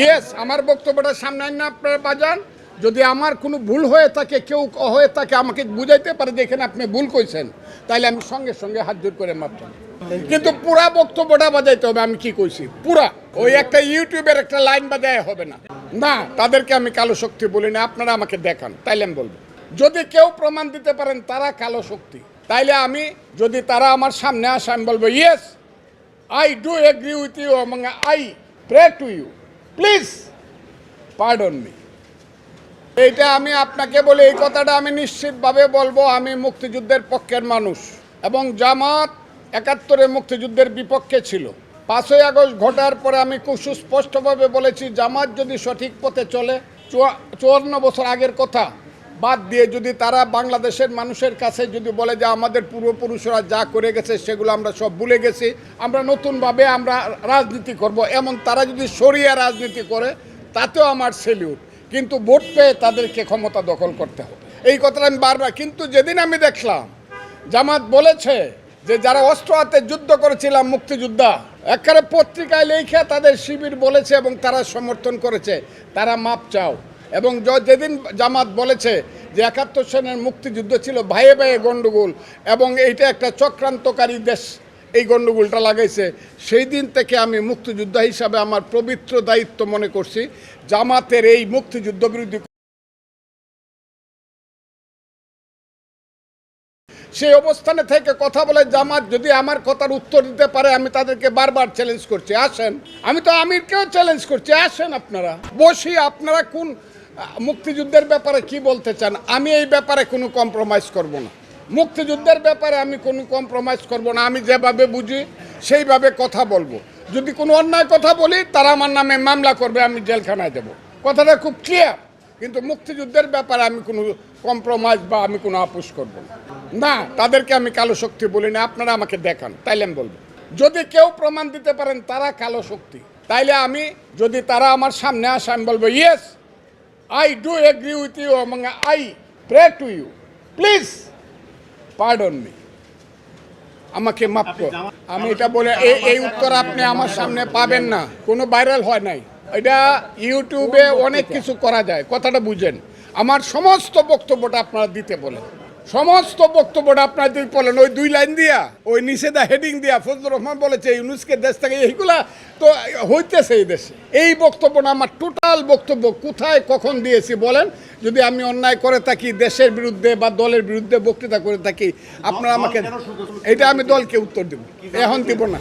Yes আমার বক্তব্যটা সামনে আইন না, আপনারা বাজান। যদি আমার কোনো ভুল হয়ে থাকে, কেউ হয়ে থাকে, আমাকে বুঝাইতে পারে দেখেন আপনি ভুল কইছেন, তাইলে আমি সঙ্গে সঙ্গে হাত জোর করে মাপ চাই। কিন্তু পুরা বক্তব্যটা বাজাইতে হবে, আমি কি কইছি? পুরা। ওই একটা ইউটিউবের একটা লাইন বাজায় হবে না। না, তাদেরকে আমি কালো শক্তি বলি না, আপনারা আমাকে দেখান, তাইলে আমি বলব। যদি কেউ প্রমাণ দিতে পারেন, তারা কালো শক্তি। তাইলে আমি, যদি তারা আমার সামনে আসে, আমি বলব yes I do agree with you, among, I pray to you. Please pardon me এইটা আমি আপনাকে বলি, এই কথাটা আমি নিশ্চিতভাবে বলব, আমি মুক্তিযুদ্ধের পক্ষের মানুষ। এবং জামাত একাত্তরে মুক্তিযুদ্ধের বিপক্ষে ছিল। পাঁচই আগস্ট ঘটার পরে আমি খুব সুস্পষ্টভাবে বলেছি, জামাত যদি সঠিক পথে চলে, চুয়া- চুয়ান্ন বছর আগের কথা বাদ দিয়ে যদি তারা বাংলাদেশের মানুষের কাছে যদি বলে যে আমাদের পূর্বপুরুষরা যা করে গেছে সেগুলো আমরা সব ভুলে গেছি, আমরা নতুনভাবে আমরা রাজনীতি করব, এমন তারা যদি সরিয়া রাজনীতি করে, তাতেও আমার সেলিউট কিন্তু ভোট পেয়ে তাদেরকে ক্ষমতা দখল করতে হবে। এই কথাটা আমি বারবার, কিন্তু যেদিন আমি দেখলাম, জামাত বলেছে যে যারা অস্ত্র হাতে যুদ্ধ করেছিলাম, মুক্তিযোদ্ধা, একেবারে পত্রিকায় লেখা তাদের শিবির বলেছে এবং তারা সমর্থন করেছে, তারা মাপ চাও। এবং যেদিন জামাত বলেছে যে একাত্তর সনের মুক্তিযুদ্ধ ছিল ভাইয়ে ভাইয়ে গণ্ডগোল এবং এইটা একটা চক্রান্তকারী দেশ এই গণ্ডগোলটা লাগাইছে, সেই দিন থেকে আমি মুক্তিযোদ্ধা হিসাবে আমার পবিত্র দায়িত্ব মনে করছি, জামাতের এই মুক্তিযুদ্ধ বিরোধী সেই অবস্থানে থেকে কথা বলে, জামাত, যদি আমার কথার উত্তর দিতে পারে, আমি তাদেরকে বারবার চ্যালেঞ্জ করছি। আসেন। আমি তো আমিরকেও চ্যালেঞ্জ করছি। আসেন আপনারা। বসি, আপনারা কোন মুক্তিযুদ্ধের ব্যাপারে কি বলতে চান? আমি এই ব্যাপারে কোনো কম্প্রোমাইজ করব না। মুক্তিযুদ্ধের ব্যাপারে আমি কোনো কম্প্রোমাইজ করব না। আমি যেভাবে বুঝি, সেইভাবে কথা বলব। যদি কোনো অন্যায় কথা বলি, তারা আমার নামে মামলা করবে, আমি জেলখানায় দেবো। কথাটা খুব ক্লিয়ার কিন্তু মুক্তিযুদ্ধের ব্যাপারে আমি কোনো কম্প্রোমাইজ বা আমি কোনো আপোষ করব না। না, তাদেরকে আমি কালো শক্তি বলি না, আপনারা আমাকে দেখান, তাইলে আমি বলব। যদি কেউ প্রমাণ দিতে পারেন তারা কালো শক্তি, তাইলে আমি, যদি তারা আমার সামনে আসে, আমি বলব yes I do agree with you এবং I pray to you please pardon me আমাকে মাফ কর আমি এটা বলে এই এই উত্তর আপনি আমার সামনে পাবেন না। কোনো ভাইরাল হয় নাই। এটা ইউটিউবে অনেক কিছু করা যায়। কথাটা বুঝেন। আমার সমস্ত বক্তব্যটা আপনারা দিতে বলেন। সমস্ত বক্তব্যটা আপনারা দিতে বলেন ওই দুই লাইন দিয়া ওই নিষেধা হেডিং দিয়া ফজলুর রহমান বলেছে ইউনুসকে দেশ থেকে এইগুলা তো হইতেছে এই দেশে। এই বক্তব্যটা আমার টোটাল বক্তব্য কোথায় কখন দিয়েছি বলেন? যদি আমি অন্যায় করে থাকি দেশের বিরুদ্ধে বা দলের বিরুদ্ধে বক্তৃতা করে থাকি আপনারা আমাকে এটা আমি দলকে উত্তর দেব। এখন দিব না।